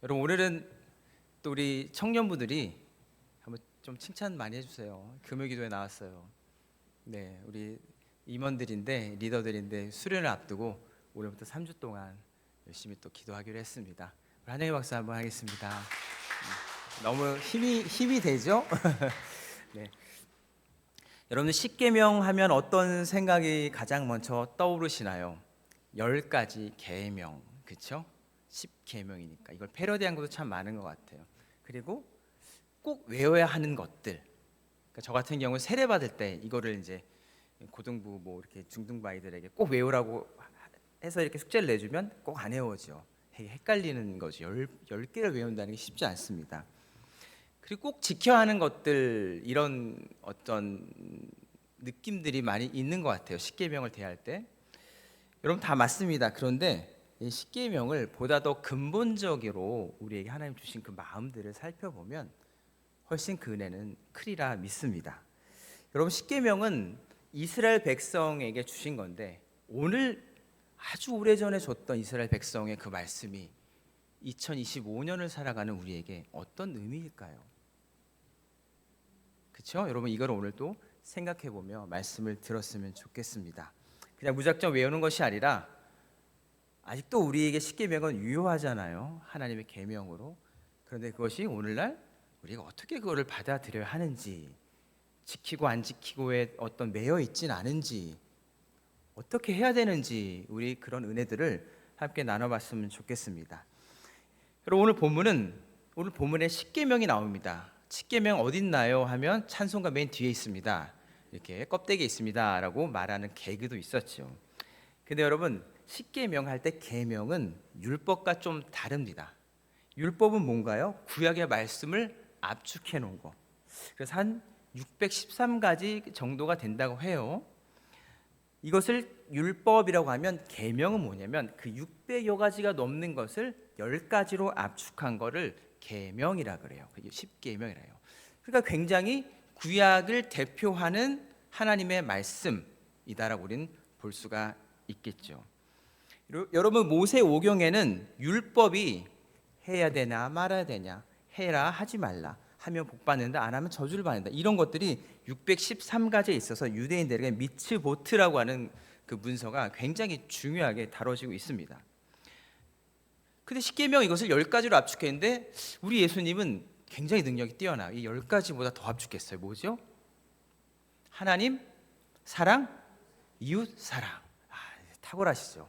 여러분 오늘은 또 우리 청년부들이 한번 좀 칭찬 많이 해주세요. 금요기도에 나왔어요. 네, 우리 임원들인데 리더들인데 수련을 앞두고 오늘부터 3주 동안 열심히 또 기도하기로 했습니다. 한영희 박사 한번 하겠습니다. 음, 너무 힘이 힘이 되죠? 네. 여러분 십계명 하면 어떤 생각이 가장 먼저 떠오르시나요? 열 가지 계명, 그렇죠? 십계명이니까 이걸 패러디한 것도 참 많은 것 같아요. 그리고 꼭 외워야 하는 것들. 그러니까 저 같은 경우 세례 받을 때 이거를 이제 고등부 뭐 이렇게 중등부 아이들에게 꼭 외우라고 해서 이렇게 숙제를 내주면 꼭 안. 되게 헷갈리는 거죠. 열, 열 개를 외운다는 게 쉽지 않습니다. 그리고 꼭 지켜야 하는 것들 이런 어떤 느낌들이 많이 있는 것 같아요. 십계명을 대할 때. 여러분 다 맞습니다. 그런데 이 십계명을 보다 더 근본적으로 우리에게 하나님 주신 그 마음들을 살펴보면 훨씬 그 은혜는 크리라 믿습니다. 여러분 십계명은 이스라엘 백성에게 주신 건데 오늘 아주 오래전에 줬던 이스라엘 백성의 그 말씀이 2025년을 살아가는 우리에게 어떤 의미일까요? 그렇죠? 여러분 이걸 오늘 또 생각해 보며 말씀을 들었으면 좋겠습니다. 그냥 무작정 외우는 것이 아니라 아직도 우리에게 십계명은 유효하잖아요. 하나님의 계명으로. 그런데 그것이 오늘날 우리가 어떻게 그거를 받아들여야 하는지 지키고 안 지키고에 어떤 매여 있진 않은지 어떻게 해야 되는지 우리 그런 은혜들을 함께 나눠봤으면 좋겠습니다. 여러분 오늘 본문은 오늘 본문에 십계명이 나옵니다. 십계명 어딨나요? 하면 찬송가 맨 뒤에 있습니다. 이렇게 껍데기에 있습니다라고 말하는 개그도 있었죠. 근데 여러분 십계명 할 때 계명은 율법과 좀 다릅니다. 율법은 뭔가요? 구약의 말씀을 압축해 놓은 거. 그래서 한 613가지 정도가 된다고 해요. 이것을 율법이라고 하면 계명은 뭐냐면 그 600여 가지가 넘는 것을 10가지로 압축한 거를 계명이라 그래요. 그게 10계명이라 해요. 그러니까 굉장히 구약을 대표하는 하나님의 말씀이다라고 우리는 볼 수가 있겠죠. 여러분 모세 오경에는 율법이 해야 되나 말아야 되냐 해라 하지 말라 하면 복 받는다 안 하면 저주를 받는다 이런 것들이 613가지에 있어서 유대인들에게 미츠보트라고 하는 그 문서가 굉장히 중요하게 다뤄지고 있습니다. 근데 십계명 이것을 열 가지로 압축했는데 우리 예수님은 굉장히 능력이 뛰어나. 이 열 가지보다 더 압축했어요. 뭐죠? 하나님, 사랑, 이웃 사랑. 아, 탁월하시죠.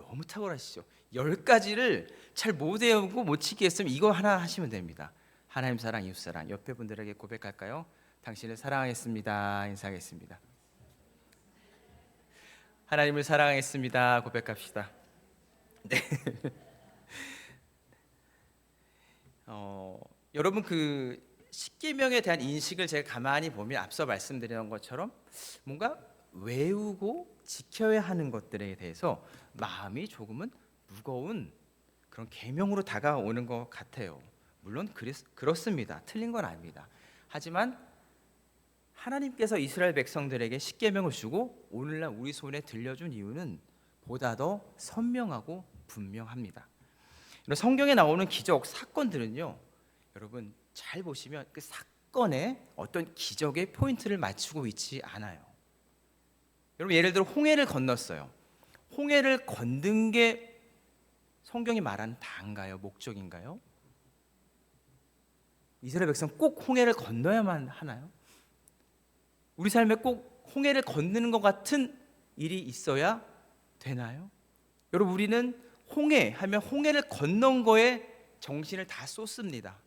너무 탁월하시죠. 열 가지를 잘 못 외우고 못 했으면 이거 하나 하시면 됩니다. 하나님 사랑, 이웃 사랑. 옆에 분들에게 고백할까요? 당신을 사랑하겠습니다. 인사하겠습니다. 하나님을 사랑하겠습니다. 고백합시다. 네. 어, 여러분 그 십계명에 대한 인식을 제가 가만히 보면 앞서 말씀드린 것처럼 뭔가 외우고 지켜야 하는 것들에 대해서 마음이 조금은 무거운 그런 계명으로 다가오는 것 같아요. 물론 그렇, 그렇습니다. 틀린 건 아닙니다. 하지만 하나님께서 이스라엘 백성들에게 십계명을 주고 오늘날 우리 손에 들려준 이유는 보다 더 선명하고 분명합니다. 성경에 나오는 기적 사건들은요, 여러분 잘 보시면 그 사건에 어떤 기적의 포인트를 맞추고 있지 않아요. 여러분 예를 들어 홍해를 건넜어요. 홍해를 건든 게 성경이 말하는 다인가요? 목적인가요? 이스라엘 백성 꼭 홍해를 건너야만 하나요? 우리 삶에 꼭 홍해를 건너는 것 같은 일이 있어야 되나요? 여러분 우리는 홍해 하면 홍해를 건넌 거에 정신을 다 쏟습니다.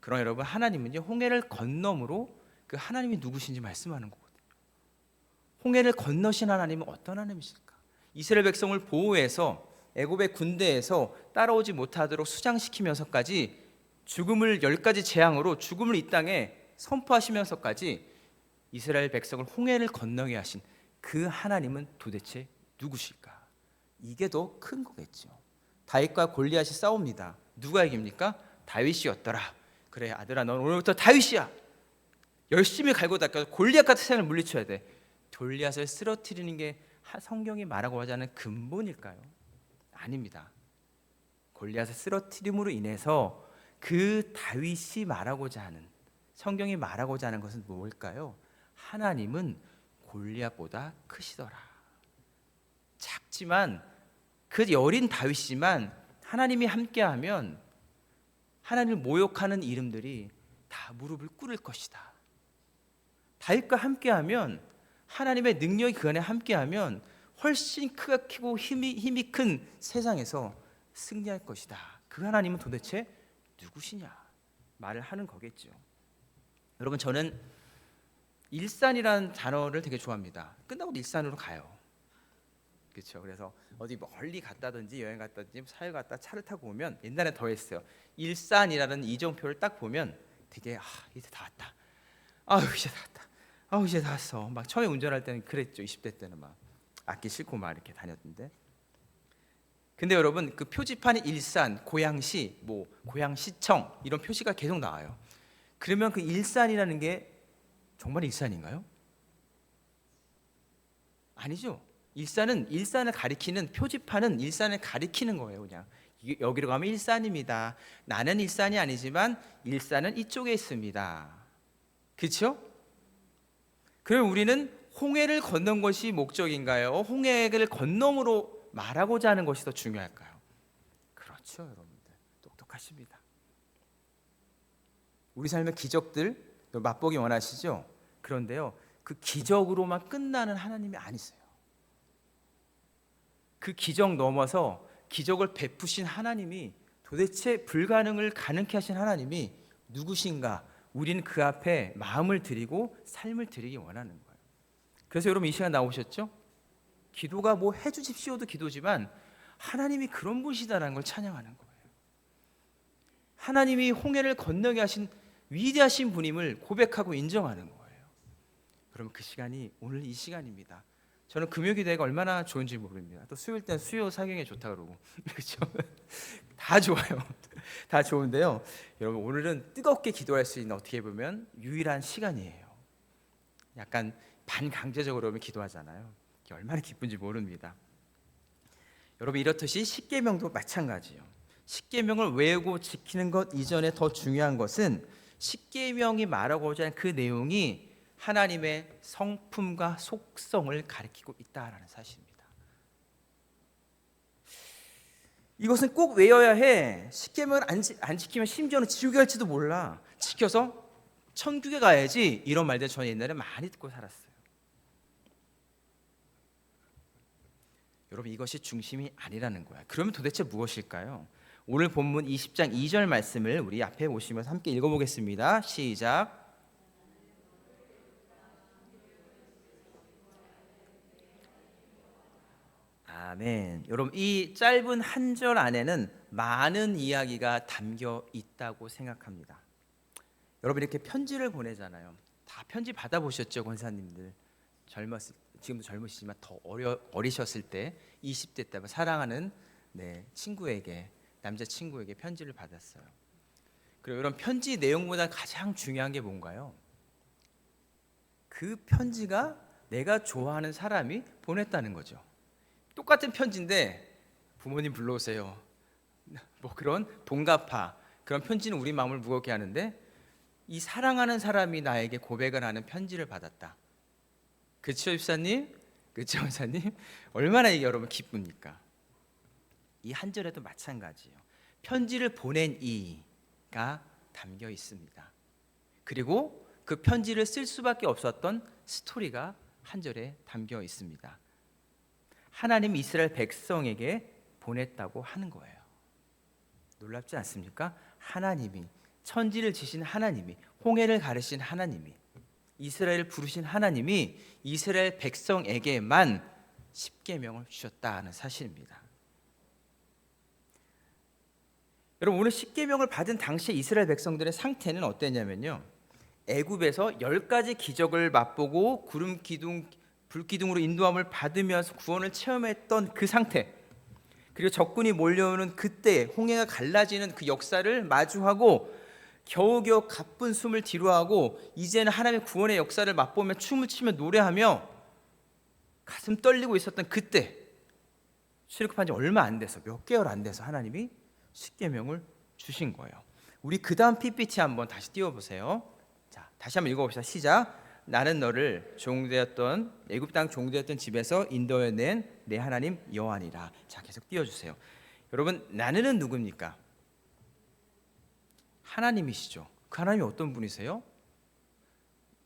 그러나 여러분 하나님은요 홍해를 건너므로 그 하나님이 누구신지 말씀하는 거거든요. 홍해를 건너신 하나님은 어떤 하나님이실까? 이스라엘 백성을 보호해서 애굽의 군대에서 따라오지 못하도록 수장시키면서까지 죽음을 열 가지 재앙으로 죽음을 이 땅에 선포하시면서까지 이스라엘 백성을 홍해를 건너게 하신 그 하나님은 도대체 누구실까? 이게 더 큰 거겠죠. 다윗과 골리앗이 싸웁니다. 누가 이깁니까? 다윗이었더라. 그래 아들아 넌 오늘부터 다윗이야. 열심히 갈고 닦아서 골리앗 같은 사람을 물리쳐야 돼. 골리앗을 쓰러뜨리는 게 성경이 말하고 하자는 근본일까요? 아닙니다. 골리앗을 쓰러뜨림으로 인해서 그 다윗이 말하고자 하는 성경이 말하고자 하는 것은 뭘까요? 하나님은 골리앗보다 크시더라. 작지만 그 여린 다윗이지만 하나님이 함께하면 하나님을 모욕하는 이름들이 다 무릎을 꿇을 것이다. 다윗과 함께하면 하나님의 능력이 그 안에 함께하면 훨씬 크고 힘이 힘이 큰 세상에서 승리할 것이다. 그 하나님은 도대체 누구시냐 말을 하는 거겠죠. 여러분 저는 일산이라는 단어를 되게 좋아합니다. 끝나고 일산으로 가요. 그렇죠. 그래서 어디 멀리 갔다든지 여행 갔다든지 사회 갔다 차를 타고 오면 옛날에 더 했어요. 일산이라는 이정표를 딱 보면 되게 아 이제 다 왔다. 아유 이제 다 왔다. 아우 이제 다 왔어. 막 처음에 운전할 때는 그랬죠. 20대 때는 막 악기 싣고 막 이렇게 다녔는데. 근데 여러분 그 표지판에 일산, 고양시, 뭐 고양시청 이런 표시가 계속 나와요. 그러면 그 일산이라는 게 정말 일산인가요? 아니죠. 일산은 일산을 가리키는 표지판은 일산을 가리키는 거예요. 그냥 이- 여기로 가면 일산입니다. 나는 일산이 아니지만 일산은 이쪽에 있습니다. 그렇죠? 그럼 우리는 홍해를 건넌 것이 목적인가요? 홍해를 건너으로 말하고자 하는 것이 더 중요할까요? 그렇죠, 여러분들. 똑똑하십니다. 우리 삶의 기적들 맛보기 원하시죠? 그런데요, 그 기적으로만 끝나는 하나님이 아니세요. 그 기적 넘어서 기적을 베푸신 하나님이 도대체 불가능을 가능케 하신 하나님이 누구신가? 우리는 그 앞에 마음을 드리고 삶을 드리기 원하는 거예요. 그래서 여러분 이 시간 나오셨죠? 기도가 뭐 해주십시오도 기도지만 하나님이 그런 분이시다라는 걸 찬양하는 거예요. 하나님이 홍해를 건너게 하신 위대하신 분임을 고백하고 인정하는 거예요. 그러면 그 시간이 오늘 이 시간입니다. 저는 금요 기도회가 얼마나 좋은지 모릅니다. 또 수요일 때는 수요 사경에 좋다 그러고 그렇죠? 다 좋아요. 다 좋은데요. 여러분 오늘은 뜨겁게 기도할 수 있는 어떻게 보면 유일한 시간이에요. 약간 반강제적으로 기도하잖아요. 얼마나 기쁜지 모릅니다. 여러분 이렇듯이 십계명도 마찬가지예요. 십계명을 외우고 지키는 것 이전에 더 중요한 것은 십계명이 말하고자 하는 그 내용이 하나님의 성품과 속성을 가리키고 있다라는 사실입니다. 이것은 꼭 외워야 해. 십계명을 안, 지, 안 지키면 심지어는 지옥에 갈지도 몰라. 지켜서 천국에 가야지. 이런 말들 저는 옛날에 많이 듣고 살았어요. 여러분 이것이 중심이 아니라는 거야. 그러면 도대체 무엇일까요? 오늘 본문 20장 2절 말씀을 우리 앞에 오시면서 함께 읽어보겠습니다. 시작. 아멘. 여러분 이 짧은 한 절 안에는 많은 이야기가 담겨 있다고 생각합니다. 여러분 이렇게 편지를 보내잖아요. 다 편지 받아 보셨죠, 권사님들. 젊었을 지금도 젊으시지만 더 어려 어리셨을 때 20대 때 사랑하는 네, 친구에게 남자 친구에게 편지를 받았어요. 그리고 이런 편지 내용보다 가장 중요한 게 뭔가요? 그 편지가 내가 좋아하는 사람이 보냈다는 거죠. 똑같은 편지인데 부모님 불러오세요. 뭐 그런 동갑파 그런 편지는 우리 마음을 무겁게 하는데 이 사랑하는 사람이 나에게 고백을 하는 편지를 받았다. 그렇죠, 입사님? 그렇죠, 원사님? 얼마나 이게 여러분 기쁩니까? 이 한 절에도 마찬가지예요. 편지를 보낸 이가 담겨 있습니다. 그리고 그 편지를 쓸 수밖에 없었던 스토리가 한 절에 담겨 있습니다. 하나님 이스라엘 백성에게 보냈다고 하는 거예요. 놀랍지 않습니까? 하나님이 천지를 지신 하나님이 홍해를 가르신 하나님이 이스라엘을 부르신 하나님이 이스라엘 백성에게만 십계명을 주셨다는 사실입니다. 여러분 오늘 십계명을 받은 당시 이스라엘 백성들의 상태는 어땠냐면요. 애굽에서 열 가지 기적을 맛보고 구름 기둥 불기둥으로 인도함을 받으면서 구원을 체험했던 그 상태. 그리고 적군이 몰려오는 그때 홍해가 갈라지는 그 역사를 마주하고 겨우겨우 가쁜 숨을 뒤로하고 이제는 하나님의 구원의 역사를 맛보며 춤을 추며 노래하며 가슴 떨리고 있었던 그때 출애굽한 지 얼마 안 돼서 몇 개월 안 돼서 하나님이 십계명을 주신 거예요. 우리 그 다음 PPT 한번 다시 띄워 보세요. 자, 다시 한번 읽어 봅시다. 시작. 나는 너를 종되었던 애굽 땅 종되었던 집에서 인도해낸 내 하나님 여호와니라. 자, 계속 띄워주세요. 여러분, 나는은 누굽니까? 하나님이시죠. 그 하나님이 어떤 분이세요?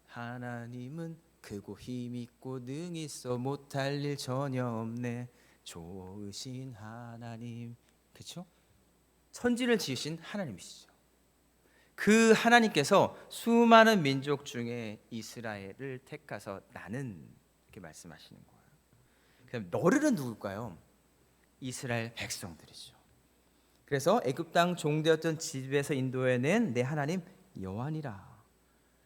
하나님은 크고 힘 있고 능 있어 못할 일 전혀 없네. 좋으신 하나님. 그렇죠? 천지를 지으신 하나님이시죠. 그 하나님께서 수많은 민족 중에 이스라엘을 택하서 나는 이렇게 말씀하시는 거예요. 그럼 너를은 누굴까요? 이스라엘 백성들이죠. 그래서 애굽 땅 종되었던 집에서 인도해낸 내 하나님 여호와니라.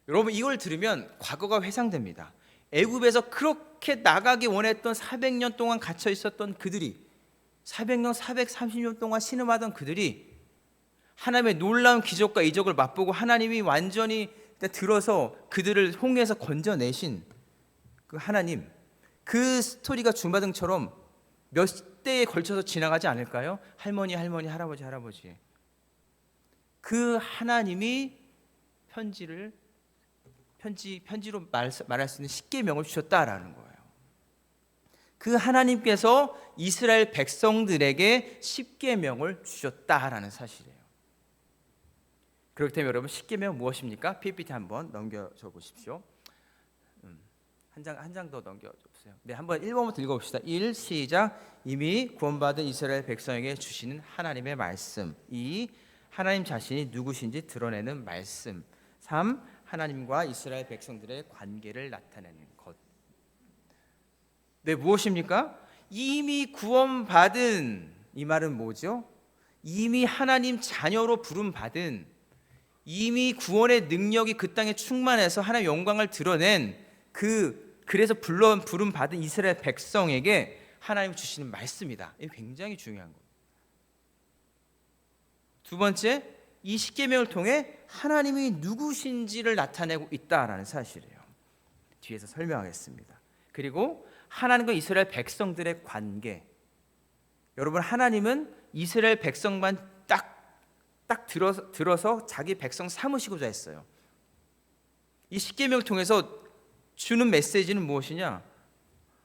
여러분 이걸 들으면 과거가 회상됩니다. 애굽에서 그렇게 나가기 원했던 400년 동안 갇혀 있었던 그들이 400년, 430년 동안 신음하던 그들이 하나님의 놀라운 기적과 이적을 맛보고 하나님이 완전히 들어서 그들을 홍해에서 건져내신 그 하나님 그 스토리가 주마등처럼 몇 대에 걸쳐서 지나가지 않을까요? 할머니, 할머니, 할아버지, 할아버지. 그 하나님이 편지를 편지 편지로 말, 말할 수 있는 십계명을 주셨다라는 거예요. 그 하나님께서 이스라엘 백성들에게 십계명을 주셨다라는 사실이에요. 그렇기 때문에 여러분 십계명 무엇입니까? PPT 한번 넘겨줘 보십시오. 음, 한장 한 장 더 넘겨줘 보세요. 네, 한번 1번부터 읽어봅시다. 1 시작. 이미 구원받은 이스라엘 백성에게 주시는 하나님의 말씀. 2 하나님 자신이 누구신지 드러내는 말씀. 3 하나님과 이스라엘 백성들의 관계를 나타내는 것. 네, 무엇입니까? 이미 구원받은 이 말은 뭐죠? 이미 하나님 자녀로 부름 받은 이미 구원의 능력이 그 땅에 충만해서 하나님 영광을 드러낸 그 그래서 불러 부름 받은 이스라엘 백성에게 하나님 주시는 말씀이다. 이 굉장히 중요한 거. 두 번째, 이 십계명을 통해 하나님이 누구신지를 나타내고 있다라는 사실이에요. 뒤에서 설명하겠습니다. 그리고 하나님과 이스라엘 백성들의 관계. 여러분 하나님은 이스라엘 백성만 딱딱 들어서, 들어서 자기 백성 삼으시고자 했어요. 이 십계명을 통해서 주는 메시지는 무엇이냐?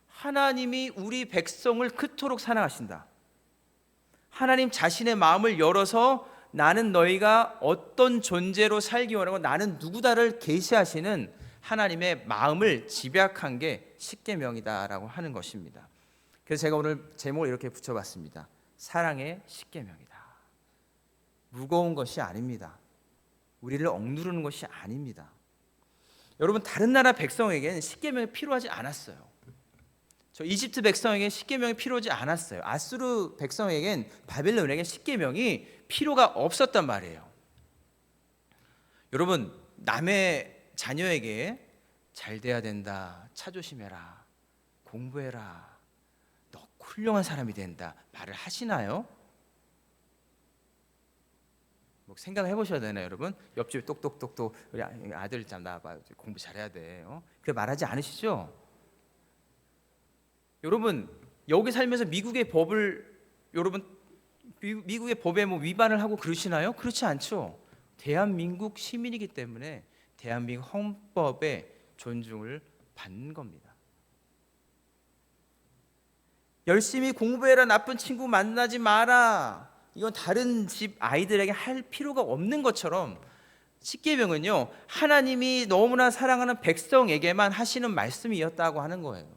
하나님이 우리 백성을 그토록 사랑하신다. 하나님 자신의 마음을 열어서 나는 너희가 어떤 존재로 살기 원하고 나는 누구다를 계시하시는 하나님의 마음을 집약한 게 십계명이다라고 하는 것입니다. 그래서 제가 오늘 제목을 이렇게 붙여봤습니다. 사랑의 십계명이다. 무거운 것이 아닙니다. 우리를 억누르는 것이 아닙니다. 여러분 다른 나라 백성에게는 십계명이 필요하지 않았어요. 저 이집트 백성에게 십계명이 필요하지 않았어요. 아수르 백성에겐 바벨론에게 십계명이 필요가 없었단 말이에요. 여러분 남의 자녀에게 잘 돼야 된다. 차 조심해라. 공부해라. 너 훌륭한 사람이 된다. 말을 하시나요? 뭐 생각해 보셔야 되나요, 여러분? 옆집에 똑똑똑똑 우리 아들 참 나봐 공부 잘해야 돼. 어? 그 말하지 않으시죠? 여러분 여기 살면서 미국의 법을 여러분 미 국의 법에 뭐 위반을 하고 그러시나요? 그렇지 않죠. 대한민국 시민이기 때문에 대한민국 헌법의 존중을 받는 겁니다. 열심히 공부해라 나쁜 친구 만나지 마라 이건 다른 집 아이들에게 할 필요가 없는 것처럼 십계명은요 하나님이 너무나 사랑하는 백성에게만 하시는 말씀이었다고 하는 거예요.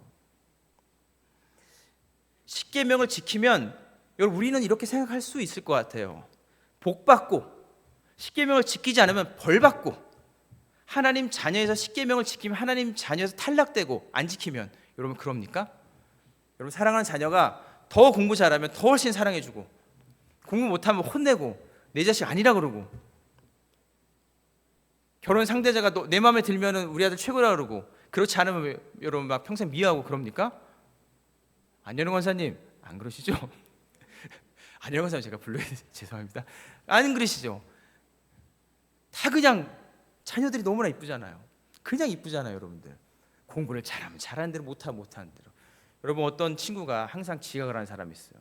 십계명을 지키면 여러분 우리는 이렇게 생각할 수 있을 것 같아요. 복 받고 십계명을 지키지 않으면 벌 받고 하나님 자녀에서 십계명을 지키면 하나님 자녀에서 탈락되고 안 지키면 여러분 그럽니까? 여러분 사랑하는 자녀가 더 공부 잘하면 더 훨씬 사랑해주고 공부 못하면 혼내고 내 자식 아니라 그러고 결혼 상대자가 너, 내 마음에 들면은 우리 아들 최고라 그러고 그렇지 않으면 여러분 막 평생 미워하고 그럽니까? 안현웅 원사님 안 그러시죠? 안현웅 원사님 제가 불러야 죄송합니다. 안 그러시죠? 다 그냥 자녀들이 너무나 이쁘잖아요. 그냥 이쁘잖아요, 여러분들. 공부를 잘하면 잘하는 대로 못하면 못하는 대로. 여러분 어떤 친구가 항상 지각을 하는 사람이 있어요.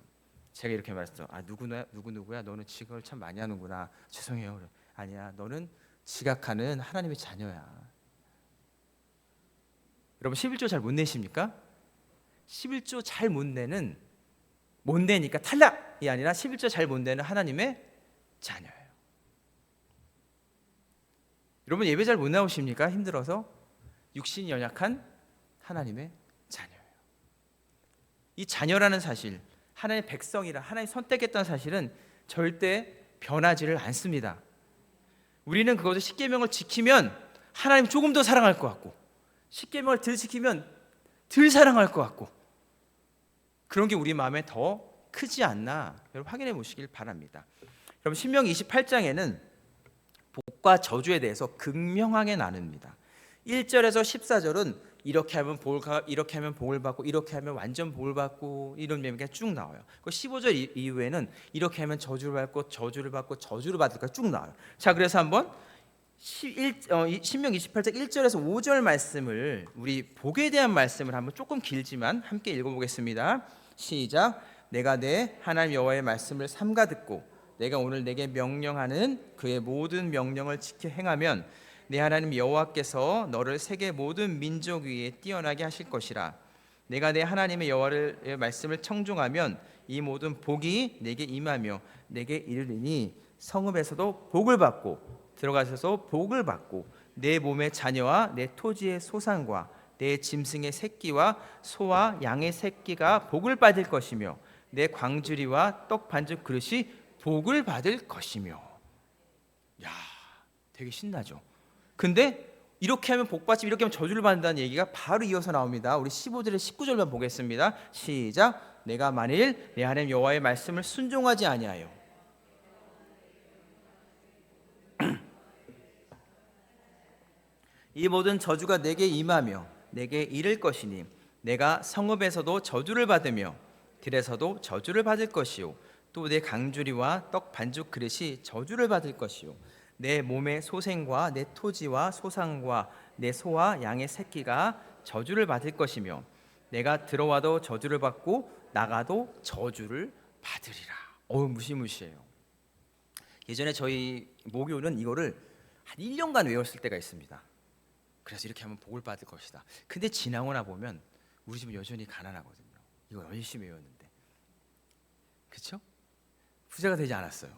제가 이렇게 말했어. 아 누구나 누구 누구야. 너는 지각을 참 많이 하는구나. 죄송해요. 아니야. 너는 지각하는 하나님의 자녀야. 여러분 11조 잘 못 내십니까? 11조 잘 못 내는 못 내니까 탈락이 아니라 11조 잘 못 내는 하나님의 자녀예요. 여러분 예배 잘 못 나오십니까? 힘들어서 육신이 연약한 하나님의 자녀예요. 이 자녀라는 사실, 하나님의 백성이라 하나님 선택했다는 사실은 절대 변하지를 않습니다. 우리는 그것을 십계명을 지키면 하나님 조금 더 사랑할 것 같고 십계명을 덜 지키면 덜 사랑할 것 같고 그런 게 우리 마음에 더 크지 않나 여러분 확인해 보시길 바랍니다. 여러분 신명기 28장에는 복과 저주에 대해서 극명하게 나눕니다. 1절에서 14절은 이렇게 하면 복을 이렇게 하면 복을 받고 이렇게 하면 완전 복을 받고 이런 얘기가 쭉 나와요. 그 15절 이- 이후에는 이렇게 하면 저주를 받고 저주를 받고 저주를 받을까 쭉 나와요. 자, 그래서 한번 11, 어, 이- 신명 28장 1절에서 5절 말씀을 우리 복에 대한 말씀을 한번 조금 길지만 함께 읽어보겠습니다. 시작. 내가 내 하나님 여호와의 말씀을 삼가 듣고 내가 오늘 내게 명령하는 그의 모든 명령을 지켜 행하면 내 하나님 여호와께서 너를 세계 모든 민족 위에 뛰어나게 하실 것이라. 내가 내 하나님의 여호와의 말씀을 청종하면 이 모든 복이 내게 임하며 내게 이르리니 성읍에서도 복을 받고 들어가셔서 복을 받고 내 몸의 자녀와 내 토지의 소산과 내 짐승의 새끼와 소와 양의 새끼가 복을 받을 것이며 내 광주리와 떡 반죽 그릇이 복을 받을 것이며 야 되게 신나죠 근데 이렇게 하면 복 받지 이렇게 하면 저주를 받는다는 얘기가 바로 이어서 나옵니다. 우리 15절에 19절만 보겠습니다. 시작. 내가 만일 내 하나님 여호와의 말씀을 순종하지 아니하여. 이 모든 저주가 내게 임하며 내게 이를 것이니 내가 성읍에서도 저주를 받으며 들에서도 저주를 받을 것이요. 또 내 강주리와 떡 반죽 그릇이 저주를 받을 것이요 내 몸의 소생과 내 토지와 소상과 내 소와 양의 새끼가 저주를 받을 것이며 내가 들어와도 저주를 받고 나가도 저주를 받으리라. 어우 무시무시해요. 예전에 저희 모교는 이거를 한 1년간 외웠을 때가 있습니다. 그래서 이렇게 하면 복을 받을 것이다. 근데 지나고 나 보면 우리 집은 여전히 가난하거든요. 이거 열심히 외웠는데, 그렇죠? 부자가 되지 않았어요.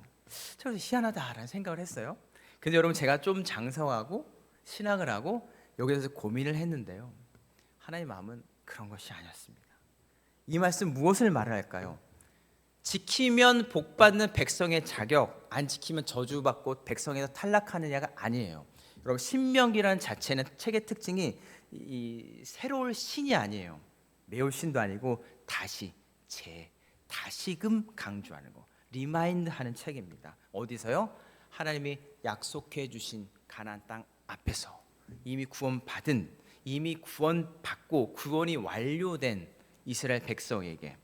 저는 희한하다라는 생각을 했어요. 근데 여러분 제가 좀 장성하고 신앙을 하고 여기에 대해서 고민을 했는데요. 하나님 마음은 그런 것이 아니었습니다. 이 말씀 무엇을 말할까요? 지키면 복 받는 백성의 자격, 안 지키면 저주받고 백성에서 탈락하느냐가 아니에요. 여러분 신명기라는 자체는 책의 특징이 이, 이 새로울 신이 아니에요. 매울 신도 아니고 다시 재 다시금 강조하는 거 리마인드 하는 책입니다. 어디서요? 하나님이 약속해 주신 가나안 땅 앞에서 이미 구원받은 이미 구원받고 구원이 완료된 이스라엘 백성에게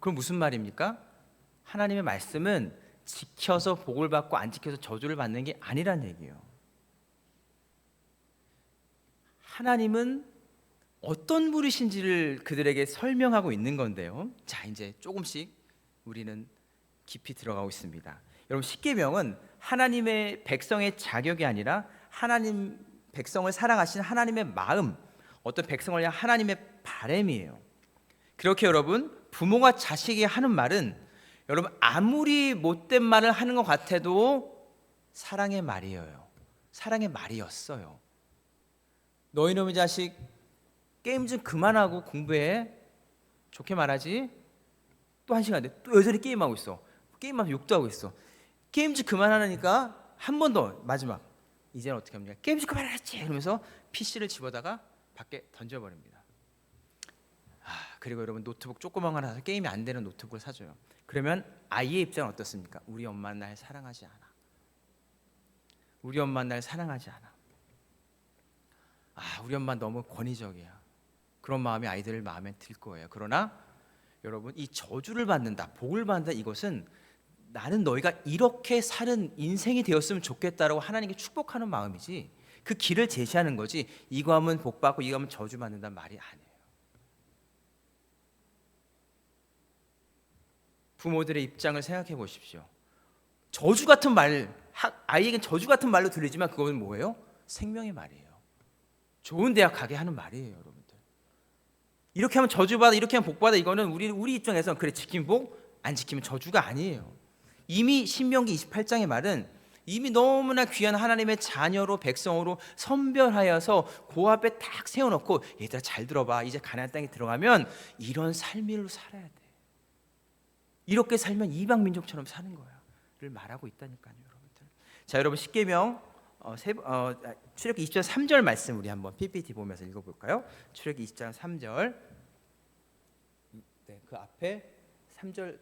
그럼 무슨 말입니까? 하나님의 말씀은 지켜서 복을 받고 안 지켜서 저주를 받는 게 아니란 얘기예요. 하나님은 어떤 분이신지를 그들에게 설명하고 있는 건데요. 자, 이제 조금씩 우리는 깊이 들어가고 있습니다. 여러분 십계명은 하나님의 백성의 자격이 아니라 하나님 백성을 사랑하신 하나님의 마음, 어떤 백성을 향한 하나님의 바램이에요. 그렇게 여러분 부모가 자식이 하는 말은 여러분 아무리 못된 말을 하는 것 같아도 사랑의 말이에요. 사랑의 말이었어요. 너희 놈의 자식 게임 좀 그만하고 공부해. 좋게 말하지. 또 한 시간 돼. 또 여전히 게임하고 있어. 게임하면서 욕도 하고 있어. 게임 좀 그만하니까 한 번 더 마지막. 이제는 어떻게 합니까? 게임 좀 그만하지. 이러면서 PC를 집어다가 밖에 던져버립니다. 아, 그리고 여러분 노트북 조그만 거 사서 게임이 안 되는 노트북을 사줘요. 그러면 아이의 입장은 어떻습니까? 우리 엄마는 날 사랑하지 않아. 우리 엄마는 날 사랑하지 않아. 아, 우리 엄마 너무 권위적이야. 그런 마음이 아이들 마음에 들 거예요. 그러나 여러분 이 저주를 받는다, 복을 받는다 이것은 나는 너희가 이렇게 사는 인생이 되었으면 좋겠다라고 하나님께 축복하는 마음이지. 그 길을 제시하는 거지. 이거 하면 복 받고 이거 하면 저주 받는다는 말이 아니에요. 부모들의 입장을 생각해 보십시오. 저주 같은 말, 하- 아이에겐 저주 같은 말로 들리지만 그거는 뭐예요? 생명의 말이에요. 좋은 대학 가게 하는 말이에요, 여러분들. 이렇게 하면 저주 받아, 이렇게 하면 복 받아. 이거는 우리 우리 입장에서는 그래 지키면 복, 안 지키면 저주가 아니에요. 이미 신명기 28장의 말은 이미 너무나 귀한 하나님의 자녀로 백성으로 선별하여서 그 앞에 딱 세워놓고 얘들아 잘 들어봐. 이제 가나안 땅에 들어가면 이런 삶으로 살아야 돼. 이렇게 살면 이방 민족처럼 사는 거야를 말하고 있다니까요 여러분들. 자 여러분 십계명 어, 세, 어, 아, 출애굽기 20장 3절 말씀 우리 한번 PPT 보면서 읽어볼까요? 출애굽기 20장 3절. 네, 그 앞에 3절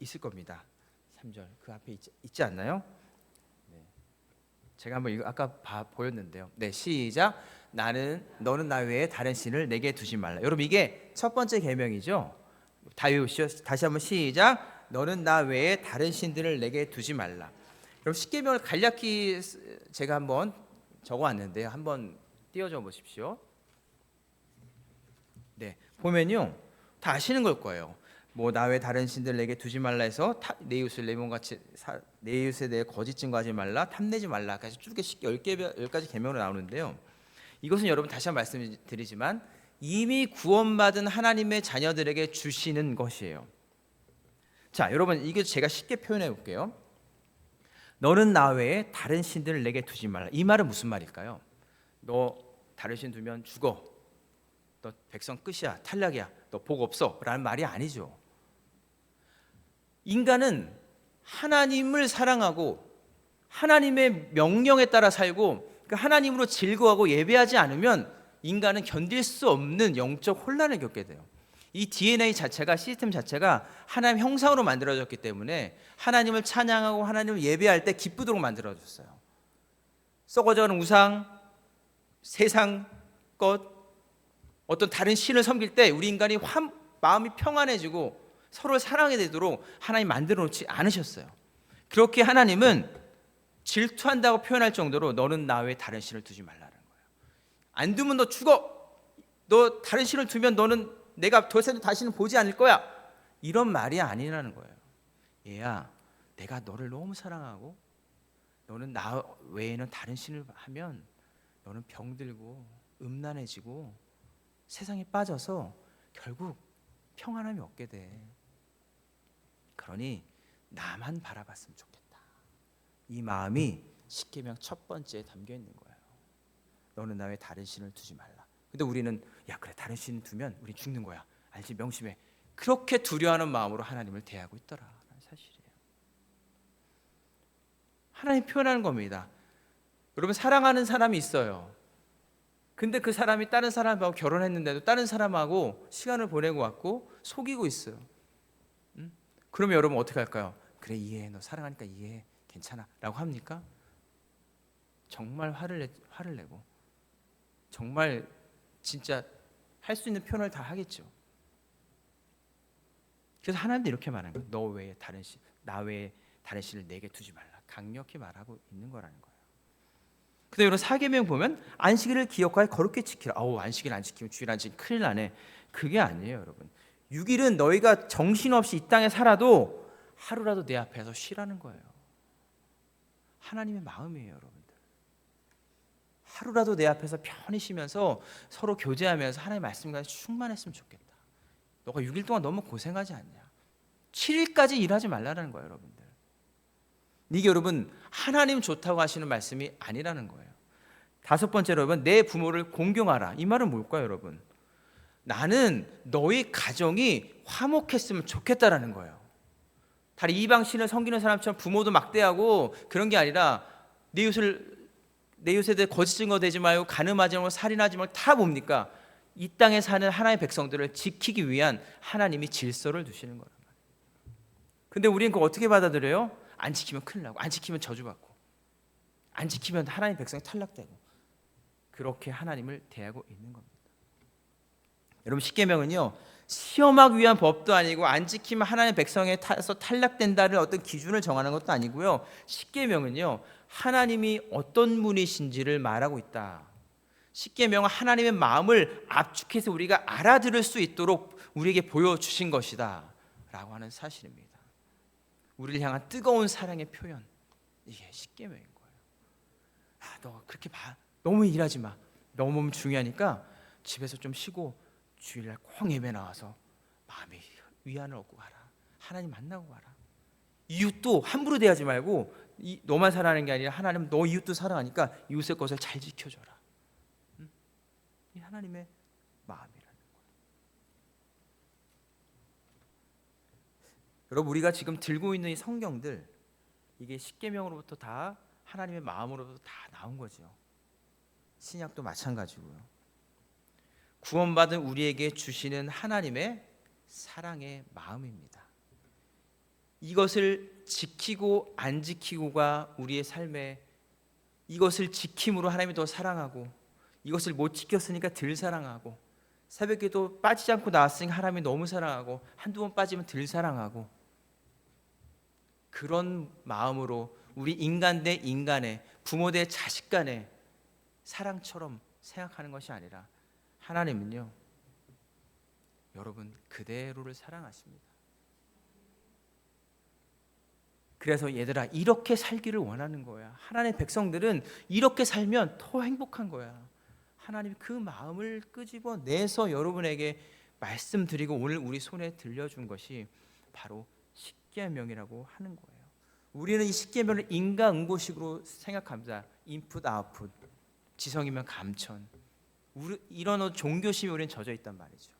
있을 겁니다 3절 그 앞에 있지, 있지 않나요? 네. 제가 한번 이거 아까 봐, 보였는데요. 네, 시작. 나는 너는 나 외에 다른 신을 내게 두지 말라. 여러분 이게 첫 번째 계명이죠. 다시 한번 시작. 너는 나 외에 다른 신들을 내게 두지 말라. 여러분 십계명을 간략히 쓰- 제가 한번 적어왔는데요. 한번 띄워줘 보십시오. 네, 보면요, 다 아시는 걸 거예요. 뭐 나 외 다른 신들 내게 두지 말라 해서 타, 내 이웃을 내 몸같이 사, 내 이웃에 대해 거짓 증거하지 말라 탐내지 말라 까지 쭉 열개 열 가지 계명으로 나오는데요. 이것은 여러분 다시 한 번 말씀드리지만 이미 구원받은 하나님의 자녀들에게 주시는 것이에요. 자, 여러분 이게 제가 쉽게 표현해 볼게요. 너는 나 외에 다른 신들을 내게 두지 말라. 이 말은 무슨 말일까요? 너 다른 신 두면 죽어. 너 백성 끝이야. 탈락이야. 너 복 없어. 라는 말이 아니죠. 인간은 하나님을 사랑하고 하나님의 명령에 따라 살고 그 하나님으로 즐거워하고 예배하지 않으면 인간은 견딜 수 없는 영적 혼란을 겪게 돼요. 이 DNA 자체가 시스템 자체가 하나님 형상으로 만들어졌기 때문에 하나님을 찬양하고 하나님을 예배할 때 기쁘도록 만들어졌어요. 썩어져가는 우상, 세상 것, 어떤 다른 신을 섬길 때 우리 인간이 환, 마음이 평안해지고 서로를 사랑하게 되도록 하나님 만들어 놓지 않으셨어요. 그렇게 하나님은 질투한다고 표현할 정도로 너는 나 외에 다른 신을 두지 말라는 거예요. 안 두면 너 죽어. 너 다른 신을 두면 너는 내가 더 이상 다시는 보지 않을 거야. 이런 말이 아니라는 거예요. 얘야, 내가 너를 너무 사랑하고 너는 나 외에는 다른 신을 하면 너는 병들고 음란해지고 세상에 빠져서 결국 평안함이 없게 돼. 그러니 나만 바라봤으면 좋겠다. 이 마음이 십계명 첫 번째에 담겨 있는 거예요. 너는 나의 다른 신을 두지 말라. 근데 우리는 야 그래 다른 신 두면 우리 죽는 거야. 알지 명심해. 그렇게 두려워하는 마음으로 하나님을 대하고 있더라라는 사실이에요. 하나님 표현하는 겁니다. 여러분 사랑하는 사람이 있어요. 근데 그 사람이 다른 사람하고 결혼했는데도 다른 사람하고 시간을 보내고 왔고 속이고 있어요. 음? 그러면 여러분 어떻게 할까요? 그래 이해해. 너 사랑하니까 이해해. 괜찮아라고 합니까? 정말 화를 내, 화를 내고 정말 진짜 할 수 있는 표현을 다 하겠죠. 그래서 하나님도 이렇게 말하는 거예요. 너 외에 다른 신, 나 외에 다른 신을 내게 두지 말라. 강력히 말하고 있는 거라는 거예요. 근데 여러분 사계명 보면 안식일을 기억하여 거룩히 지키라. 아우 안식일 안 지키면 주일 안 지키면 큰일 나네. 그게 아니에요, 여러분. 6일은 너희가 정신없이 이 땅에 살아도 하루라도 내 앞에서 쉬라는 거예요. 하나님의 마음이에요, 여러분들. 하루라도 내 앞에서 편히 쉬면서 서로 교제하면서 하나님의 말씀과 충만했으면 좋겠다. 너가 6일 동안 너무 고생하지 않냐? 7일까지 일하지 말라는 거예요, 여러분들. 이게 여러분 하나님 좋다고 하시는 말씀이 아니라는 거예요. 다섯 번째로 여러분 내 부모를 공경하라. 이 말은 뭘까요, 여러분? 나는 너희 가정이 화목했으면 좋겠다라는 거예요. 다른 이방 신을 섬기는 사람처럼 부모도 막대하고 그런 게 아니라 내 이웃을 내 이웃에 대해 거짓 증거 되지 말고 가늠하지 말고 살인하지 말고 다 뭡니까? 이 땅에 사는 하나님의 백성들을 지키기 위한 하나님이 질서를 두시는 거란 말이에요. 근데 우리는 그거 어떻게 받아들여요? 안 지키면 큰일 나고 안 지키면 저주받고 안 지키면 하나님 백성이 탈락되고 그렇게 하나님을 대하고 있는 겁니다. 여러분 십계명은요 시험하기 위한 법도 아니고 안 지키면 하나님 백성에 타서 탈락된다는 어떤 기준을 정하는 것도 아니고요 십계명은요 하나님이 어떤 분이신지를 말하고 있다. 십계명은 하나님의 마음을 압축해서 우리가 알아들을 수 있도록 우리에게 보여주신 것이다. 라고 하는 사실입니다. 우리를 향한 뜨거운 사랑의 표현 이게 십계명인 거예요. 아, 너 그렇게 봐. 너무 일하지 마. 너무 중요하니까 집에서 좀 쉬고 주일날 꼭 예배 나와서 마음의 위안을 얻고 가라. 하나님 만나고 가라. 이웃도 함부로 대하지 말고 이, 너만 사랑하는 게 아니라 하나님 너 이웃도 사랑하니까 이웃의 것을 잘 지켜줘라. 응? 이 하나님의 마음이라는 거예요. 여러분 우리가 지금 들고 있는 이 성경들 이게 십계명으로부터 다 하나님의 마음으로부터 다 나온 거죠. 신약도 마찬가지고요. 구원받은 우리에게 주시는 하나님의 사랑의 마음입니다. 이것을 지키고 안 지키고가 우리의 삶에 이것을 지킴으로 하나님이 더 사랑하고 이것을 못 지켰으니까 덜 사랑하고 새벽에도 빠지지 않고 나왔으니까 하나님이 너무 사랑하고 한두 번 빠지면 덜 사랑하고 그런 마음으로 우리 인간 대 인간의 부모 대 자식 간의 사랑처럼 생각하는 것이 아니라 하나님은요 여러분 그대로를 사랑하십니다. 그래서 얘들아 이렇게 살기를 원하는 거야. 하나님의 백성들은 이렇게 살면 더 행복한 거야. 하나님 그 마음을 끄집어 내서 여러분에게 말씀드리고 오늘 우리 손에 들려준 것이 바로 십계명이라고 하는 거예요. 우리는 이 십계명을 인과응보식으로 생각합니다. 인풋 아웃풋. 지성이면 감천. 우리, 이런 종교심이 우리는 젖어 있단 말이죠.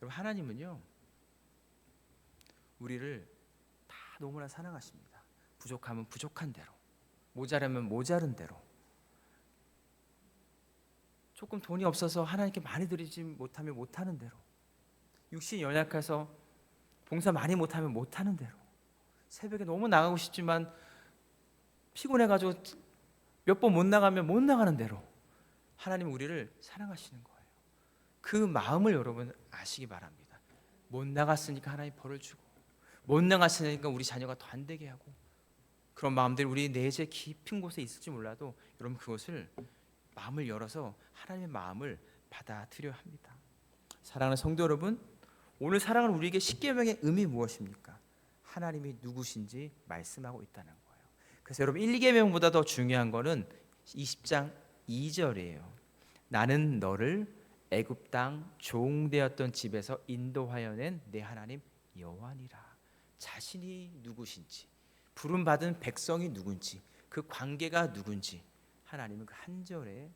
여러분 하나님은요 우리를 다 너무나 사랑하십니다. 부족하면 부족한 대로, 모자라면 모자른 대로. 조금 돈이 없어서 하나님께 많이 드리지 못하면 못하는 대로, 육신이 연약해서 봉사 많이 못하면 못하는 대로, 새벽에 너무 나가고 싶지만 피곤해가지고 몇 번 못 나가면 못 나가는 대로 하나님 우리를 사랑하시는 거예요. 그 마음을 여러분 아시기 바랍니다. 못 나갔으니까 하나님 벌을 주고 못 나갔으니까 우리 자녀가 더 안 되게 하고 그런 마음들이 우리 내재 깊은 곳에 있을지 몰라도 여러분 그것을 마음을 열어서 하나님의 마음을 받아들여야 합니다. 사랑하는 성도 여러분, 오늘 사랑은 우리에게 십계명의 의미 무엇입니까? 하나님이 누구신지 말씀하고 있다는 거예요. 그래서 여러분 1, 2계명보다 더 중요한 거는 20장 2절이에요. 나는 너를 애굽 땅 종되었던 집에서 인도하여 낸 내 하나님 여호와니라. 자신이 누구신지, 부름 받은 백성이 누군지, 그 관계가 누군지 하나님은 그 한 절에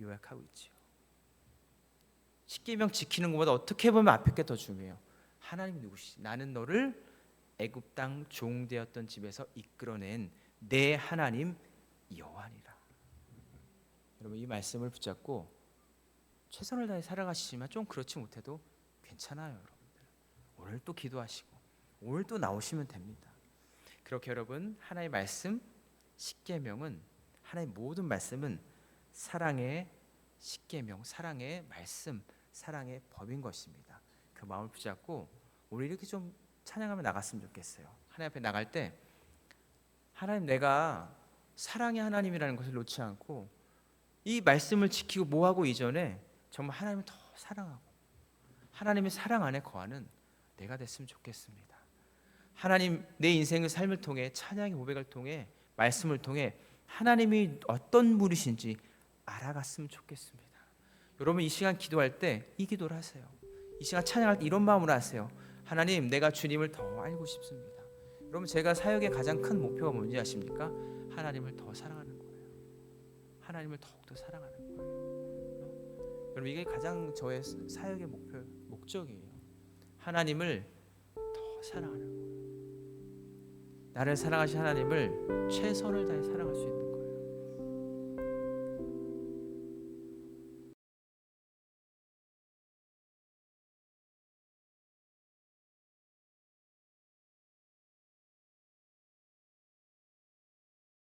요약하고 있죠. 십계명 지키는 것보다 어떻게 보면 앞에 게 더 중요해요. 하나님이 누구시지? 나는 너를 애굽 땅 종되었던 집에서 이끌어낸 내 하나님 여호와니라. 여러분 이 말씀을 붙잡고 최선을 다해 살아가시지만 좀 그렇지 못해도 괜찮아요, 여러분들. 오늘 또 기도하시고 오늘 또 나오시면 됩니다. 그렇게 여러분 하나의 말씀 십계명은 하나의 모든 말씀은 사랑의 십계명, 사랑의 말씀, 사랑의 법인 것입니다. 그 마음을 붙잡고 오늘 이렇게 좀 찬양하며 나갔으면 좋겠어요. 하나님 앞에 나갈 때 하나님 내가 사랑의 하나님이라는 것을 놓지 않고 이 말씀을 지키고 뭐하고 이전에 정말 하나님을 더 사랑하고 하나님의 사랑 안에 거하는 내가 됐으면 좋겠습니다. 하나님 내 인생의 삶을 통해 찬양의 고백을 통해 말씀을 통해 하나님이 어떤 분이신지 알아갔으면 좋겠습니다. 여러분 이 시간 기도할 때 이 기도를 하세요. 이 시간 찬양할 때 이런 마음으로 하세요. 하나님 내가 주님을 더 알고 싶습니다. 여러분 제가 사역의 가장 큰 목표가 뭔지 아십니까? 하나님을 더 사랑하는. 하나님을 더욱더 사랑하는 거예요. 여러분 이게 가장 저의 사역의 목표 목적이에요. 하나님을 더 사랑하는 거예요. 나를 사랑하신 하나님을 최선을 다해 사랑할 수 있는